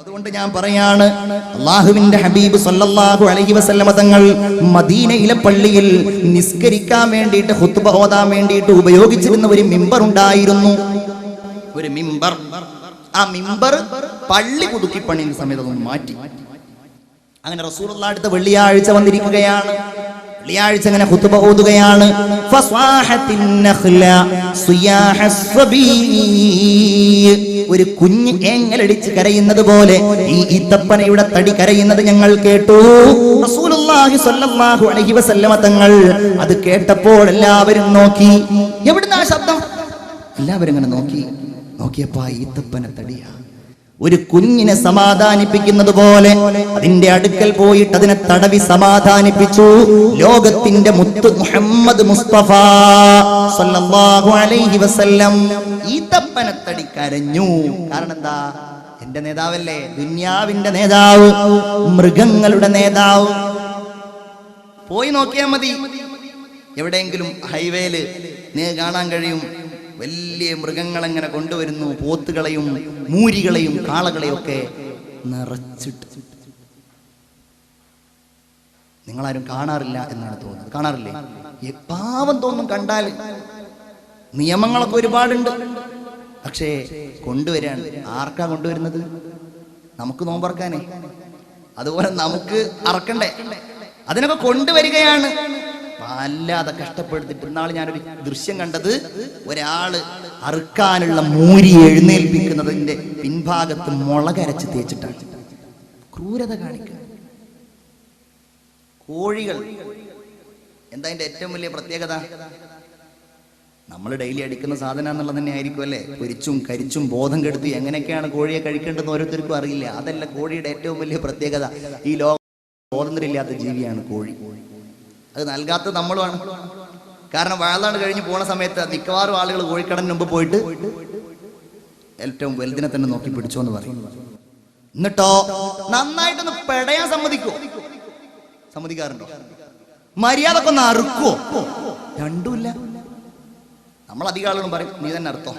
അതുകൊണ്ട് ഞാൻ പറയാണ് അള്ളാഹുവിന്റെ ഹബീബ് സല്ലല്ലാഹു അലൈഹി വസല്ലമ തങ്ങൾ മദീനയിലെ പള്ളിയിൽ നിസ്കരിക്കാൻ വേണ്ടിയിട്ട് ഹുത്തുബ ഓതാൻ വേണ്ടിയിട്ട് ഉപയോഗിച്ചിരുന്ന ഒരു മിമ്പർ ഉണ്ടായിരുന്നു. ഒരു മിമ്പർ. ആ മിമ്പർ പള്ളി പുതുക്കി പണിയുന്ന സമയത്ത് മാറ്റി. അങ്ങനെ റസൂലുള്ള അടുത്ത വെള്ളിയാഴ്ച വന്നിരിക്കുകയാണ്. വെള്ളിയാഴ്ച അങ്ങനെ ഹുത്തുബ ഓതുകയാണ്. ഫസ്വാഹത്തിൻ നഖ്ല സുയാഹ സ്വബീ. ഒരു കുഞ്ഞ് ഏങ്ങലടിച്ച് കരയുന്നത് പോലെ ഈ ഈത്തപ്പനയുടെ തടി കരയുന്നത് ഞങ്ങൾ കേട്ടു. തങ്ങൾ അത് കേട്ടപ്പോൾ എല്ലാവരും നോക്കി. എവിടുന്നാ ശബ്ദം? എല്ലാവരും ഇങ്ങനെ നോക്കി. നോക്കിയപ്പോ ഈത്തപ്പന തടിയാ. ഒരു കുഞ്ഞിനെ സമാധാനിപ്പിക്കുന്നത് പോലെ അതിന്റെ അടുക്കൽ പോയിട്ട് അതിനെ തടവി സമാധാനിപ്പിച്ചു. ലോകത്തിന്റെ മുത്ത് മുഹമ്മദ് മുസ്തഫ സല്ലല്ലാഹു അലൈഹി വസല്ലം കാരണം എന്താ? എന്റെ നേതാവല്ലേ? ദുന്യാവിന്റെ നേതാവ് മൃഗങ്ങളുടെ നേതാവ്. പോയി നോക്കിയാൽ മതി. എവിടെയെങ്കിലും ഹൈവേയിൽ കാണാൻ കഴിയും. വലിയ മൃഗങ്ങളെങ്ങനെ കൊണ്ടുവരുന്നു? പോത്തുകളെയും മൂരികളെയും കാളകളെയും ഒക്കെ നിറച്ചിട്ട്. നിങ്ങളാരും കാണാറില്ല എന്നാണ് തോന്നുന്നത്. കാണാറില്ലേ? ഈ പാവം തോന്നും കണ്ടാൽ നിയമങ്ങളൊക്കെ ഒരുപാടുണ്ട്. പക്ഷേ കൊണ്ടുവരാൻ ആർക്കാ കൊണ്ടുവരുന്നത്? നമുക്ക് നോമ്പറക്കാനേ. അതുപോലെ നമുക്ക് അറക്കണ്ടേ? അതിനൊക്കെ കൊണ്ടുവരികയാണ്. വല്ലാതെ കഷ്ടപ്പെടുത്തിട്ട് ഇന്നാൾ ഞാനൊരു ദൃശ്യം കണ്ടത് ഒരാൾ അറുക്കാനുള്ള മൂരി എഴുന്നേൽപ്പിക്കുന്നതിന്റെ പിൻഭാഗത്ത് മുളകരച്ച് തേച്ചിട്ടാണ്. ക്രൂരത കാണിക്കുക കോഴികൾ. എന്താ അതിന്റെ ഏറ്റവും വലിയ പ്രത്യേകത? നമ്മൾ ഡെയിലി അടിക്കുന്ന സാധനം എന്നുള്ളത് തന്നെ ആയിരിക്കും അല്ലേ? പൊരിച്ചും കരിച്ചും ബോധം കെടുത്തി എങ്ങനെയൊക്കെയാണ് കോഴിയെ കഴിക്കേണ്ടതെന്ന് ഓരോരുത്തർക്കും അറിയില്ല. അതല്ല കോഴിയുടെ ഏറ്റവും വലിയ പ്രത്യേകത. ഈ ലോകം സ്വാതന്ത്ര്യമില്ലാത്ത ജീവിയാണ് കോഴി. അത് നൽകാത്തത് നമ്മളുമാണ്. കാരണം വാഴാണ് കഴിഞ്ഞ് പോണ സമയത്ത് മിക്കവാറും ആളുകൾ കോഴിക്കടന് മുമ്പ് പോയിട്ട് ഏറ്റവും വലുതിനെ തന്നെ നോക്കി പിടിച്ചോ എന്ന് പറയും. എന്നിട്ടോ നന്നായിട്ടൊന്ന് പെടയാൻ സമ്മതിക്കോ? സമ്മതിക്കാറുണ്ടോ? മര്യാദയ്ക്ക് ഒന്ന് അറുക്കോ രണ്ടുമില്ല. നമ്മൾ അധികം ആളുകളും പറയും നീ തന്നെ അർത്ഥം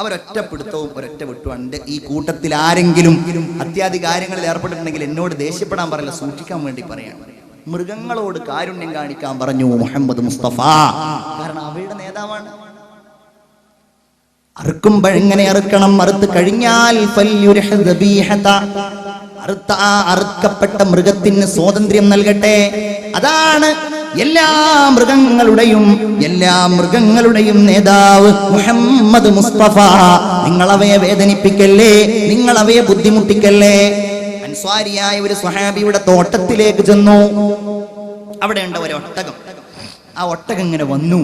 അവരൊറ്റ പിടുത്തവും ഒരൊറ്റ വിട്ടും. എന്റെ ഈ കൂട്ടത്തിൽ ആരെങ്കിലും അത്യാധി കാര്യങ്ങളിൽ ഏർപ്പെട്ടിട്ടുണ്ടെങ്കിൽ എന്നോട് ദേഷ്യപ്പെടാൻ പറയില്ല സൂക്ഷിക്കാൻ വേണ്ടി പറയാണ്. മൃഗങ്ങളോട് കാരുണ്യം കാണിക്കാൻ പറഞ്ഞു മുഹമ്മദ് മുസ്തഫ. കാരണം അവയുടെ നേതാവാണ്. അറുക്കുമ്പോൾ എങ്ങനെ അറുക്കണം? അറുത്ത് കഴിഞ്ഞാൽ. അറുത്ത ആ അറുക്കപ്പെട്ട മൃഗത്തിന് സ്വാതന്ത്ര്യം നൽകട്ടെ. അതാണ് എല്ലാ മൃഗങ്ങളുടെയും എല്ലാ മൃഗങ്ങളുടെയും നേതാവ് മുഹമ്മദ് മുസ്തഫ. നിങ്ങളവയെ വേദനിപ്പിക്കല്ലേ? നിങ്ങളവയെ ബുദ്ധിമുട്ടിക്കല്ലേ? അൻസ്വാരിയായ ഒരു സ്വഹാബിയുടെ തോട്ടത്തിലേക്ക് ചെന്നു. അവിടെ ഉണ്ട് ഒരു ഒട്ടകം. ആ ഒട്ടകം ഇങ്ങനെ വന്നു.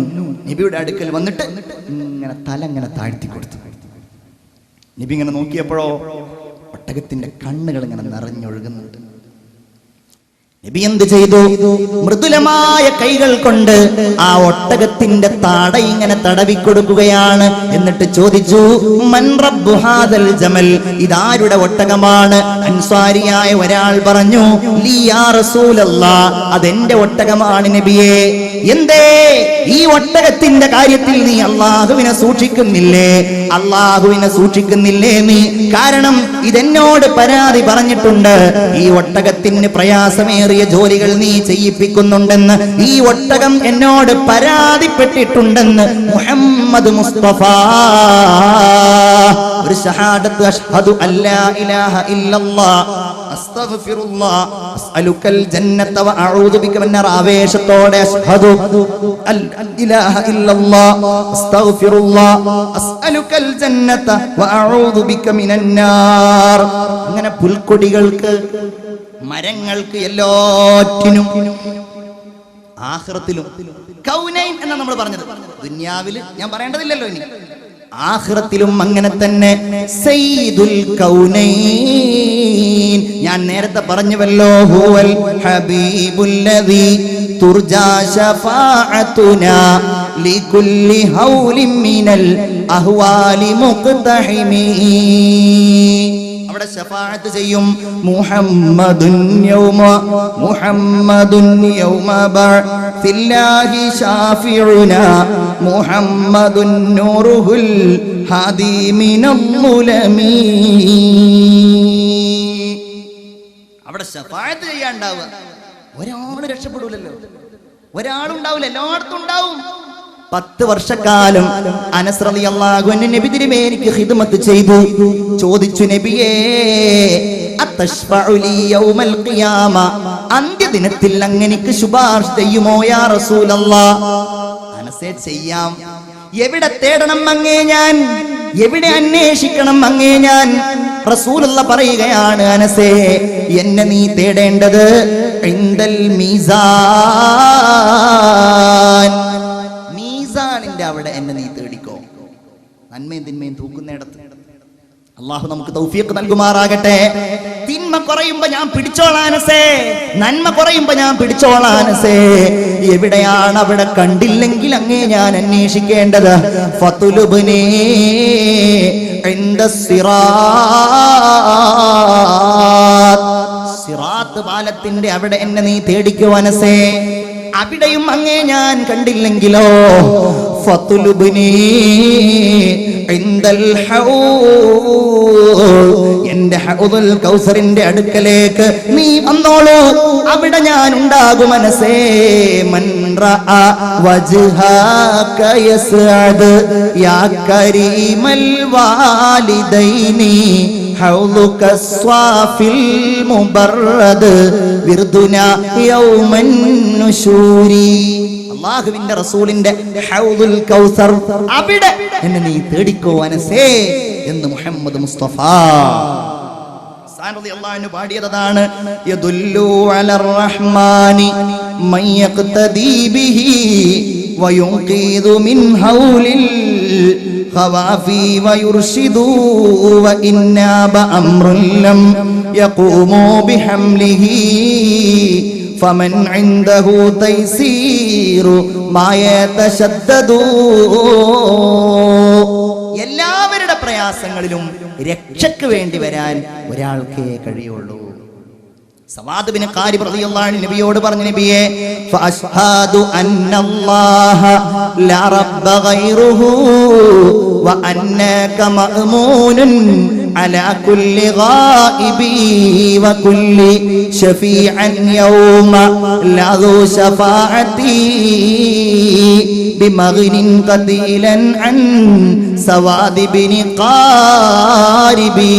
നബിയുടെ അടുക്കൽ വന്നിട്ട് ഇങ്ങനെ തല ഇങ്ങനെ താഴ്ത്തി കൊടുത്തു. നബി ഇങ്ങനെ നോക്കിയപ്പോഴോ ഒട്ടകത്തിന്റെ കണ്ണുകൾ ഇങ്ങനെ നിറഞ്ഞൊഴുകുന്നുണ്ട്. നബി എന്ത് ചെയ്തു? മൃദുലമായ കൈകൾ കൊണ്ട് ആ ഒട്ടകത്തിന്റെ താട ഇങ്ങനെ തടവി കൊടുക്കുകയാണ്. എന്നിട്ട് ചോദിച്ചു മൻ റബ്ബു ഹാദൽ ജമൽ? ഇതാരുടെ ഒട്ടകമാണ്? അൻസാരിയായ ഒരാൾ പറഞ്ഞു ലിയാ റസൂലല്ലാ. അതെന്റെ ഒട്ടകമാണ് നബിയെ. എന്തേ? ഈ ഒട്ടകത്തിന്റെ കാര്യത്തിൽ നീ അള്ളാഹുവിനെ സൂക്ഷിക്കുന്നില്ലേ? അള്ളാഹുവിനെ സൂക്ഷിക്കുന്നില്ലേ നീ കാരണം ഇതെന്നോട് പരാതി പറഞ്ഞിട്ടുണ്ട്. ഈ ഒട്ടകത്തിന് പ്രയാസമേറിയ ജോലികൾ നീ ചെയ്യിപ്പിക്കുന്നുണ്ടെന്ന്. ഈ ഒട്ടകം എന്നോട് പരാതിപ്പെട്ടിട്ടുണ്ടെന്ന് മുഹമ്മദ് മുസ്തഫ. ഒരു ഷഹാദത്ത് അഷ്ഹദു അല്ലാ ഇലാഹ ഇല്ലല്ലാഹ് അസ്അലുക്കൽ ജന്നത ബിക അങ്ങനെ പുൽക്കൊടികൾക്ക് മരങ്ങൾക്ക് എല്ലാറ്റിനും ആഹ്റത്തിലും കൗനൈൻ എന്നാ നമ്മൾ പറഞ്ഞത്. ദുന്യാവിൽ ഞാൻ പറയേണ്ടതില്ലല്ലോ ഇനി. ആഖിറത്തിലും അങ്ങനെ തന്നെ. സയ്യിദുൽ കൗനൈൻ. ഞാൻ നേരത്തെ പറഞ്ഞുവല്ലോ ഹുവൽ ഹബീബുല്ലദീ തുർജാ ശഫാഅതുനാ ലികുല്ലി ഹൗലിൻ മിനൽ അഹ്വാലി മുഖ്തഹിമീ അവിടെ ശഫാഅത്ത് ചെയ്യും. മുഹമ്മദുൻ യൗമ മുഹമ്മദുൻ യൗമ ബഅത്തില്ലാഹി ഷാഫിഉന മുഹമ്മദുൻ നൂറുഹുൽ ഹാദി മിനൽ മുലമീ ഷഫാഅത്ത് ചെയ്യാണ്ടാവുക. ഒരാളും രക്ഷപ്പെടൂലല്ലോ. ഒരാളുണ്ടാവില്ല എല്ലായിടത്തും ഉണ്ടാവും. പത്ത് വർഷക്കാലം അനസ്രതി അള്ളാഹുവിന് നബി തിരുമേനിക്ക് ഹിദ്മത്ത് ചെയ്തു. ചോദിച്ചു നബിയേ അന്ത്യദിനത്തിൽ അങ്ങനെക്ക് ശുപാർശ ചെയ്യുമോ യാ റസൂലല്ല? അനസേ ചെയ്യാം. എവിടെ തേടണം അങ്ങേ ഞാൻ? എവിടെ അന്വേഷിക്കണം അങ്ങേ ഞാൻ? റസൂലുള്ള പറയുകയാണ് അനസേ എന്നെ നീ തേടേണ്ടത് മീസാൻ. മീസാനിന്റെ അവിടെ എന്നെ നീ തേടിക്കോ. നന്മയും തിന്മയും തൂക്കുന്നിടത്ത്. അള്ളാഹു നമുക്ക് തൗഫീഖ് നൽകുമാറാകട്ടെ. തിന്മ കുറയുമ്പോ ഞാൻ പിടിച്ചോളാനസേ നന്മ കുറയുമ്പോ ഞാൻ പിടിച്ചോളാനസേ എവിടെയാണ് അവിടെ കണ്ടില്ലെങ്കിൽ അങ്ങേ ഞാൻ അന്വേഷിക്കേണ്ടത്? സിറാത്ത്. പാലത്തിന്റെ അവിടെ എന്നെ നീ തേടിക്കുവാനസേ അവിടെയും അങ്ങേ ഞാൻ കണ്ടില്ലെങ്കിലോ? എന്റെ ഹൗദുൽ കൗസറിന്റെ അടുക്കലേക്ക് നീ വന്നോളൂ അവിടെ ഞാൻ ഉണ്ടാകും മനസ്സേ മൻ റഅ വജ്ഹാക യസ്അദ് യാ കരീമൽ വാലിദൈനി حوضك الصافي المبرد വിർദുന യൗമൻ നുശൂരി അള്ളാഹുവിന്റെ റസൂലിന്റെ കൗസർ അവിടെ എന്നെ നീ തേടിക്കോ അനസേ എന്ന് മുഹമ്മദ് മുസ്തഫ. പാടിയതാണ് യഖ്തദി ബിഹി വയുൻഖിദു മിൻ ഹൗലിൽ ഖവാഫി വയുർഷിദു വഇന്നാബ അംറുൻ ലം യഖൂമു ബിഹംലിഹി فمن عنده تيسير ما يتشدد എല്ലാവരുടെ പ്രയാസങ്ങളിലും രക്ഷയ്ക്ക് വേണ്ടി വരാൻ ഒരാൾക്കേ കഴിയുള്ളൂ സവാദ് ബിൻ ഖാരിബ് റളിയല്ലാഹു അൻഹു നബിയോട് പറഞ്ഞു നബിയെ ഫഅഷ്ഹാദു അന്നല്ലാഹ ലാ റബ്ബ ഗൈറുഹു വ അന്നക മഅ്മൂനുൻ ഗായിബി വ കുല്ലി ശഫീഅൻ യൗമ ലാ ദു ശഫാഅതി ബിമഗ്നിൻ ഖതീലൻ അൻ സവാദ് ബിൻ ഖാരിബി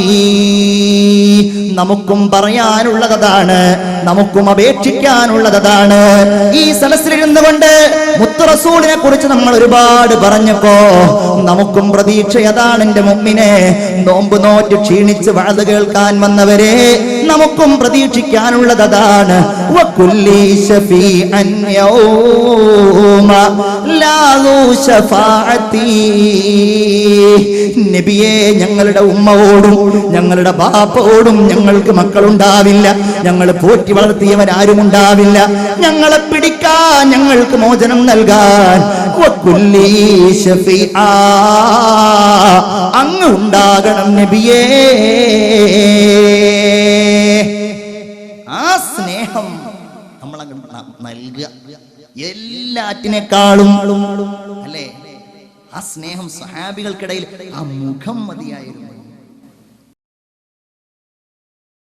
നമുക്കും പറയാനുള്ളതാണ് നമുക്കും അപേക്ഷിക്കാനുള്ളതാണ്. ഈ സദസ്സിലിരുന്നു കൊണ്ട് മുത്തുറസൂലിനെ കുറിച്ച് നമ്മൾ ഒരുപാട് പറഞ്ഞപ്പോ നമുക്കും പ്രതീക്ഷ. അതാണ് എന്റെ മുമ്പിനെ. നോമ്പ് നോറ്റ് ക്ഷീണിച്ച് വാഴ കേൾക്കാൻ വന്നവരെ നമുക്കും പ്രതീക്ഷിക്കാനുള്ളത് അതാണ്. നബിയെ ഞങ്ങളുടെ ഉമ്മയോടും ഞങ്ങളുടെ ബാപ്പയോടും ഞങ്ങൾക്ക് മക്കളുണ്ടാവില്ല ഞങ്ങൾ പോറ്റി വളർത്തിയവരാരും ഉണ്ടാവില്ല ഞങ്ങളെ പിടിക്കാൻ ഞങ്ങൾക്ക് മോചനം നൽകാൻ. അങ്ങ് ഉണ്ടാകണം നബിയേ എല്ലാറ്റിനേക്കാളും അല്ലേ? ആ സ്നേഹം സഹാബികൾക്കിടയിൽ ആ മുഖം മതിയായിരുന്നു.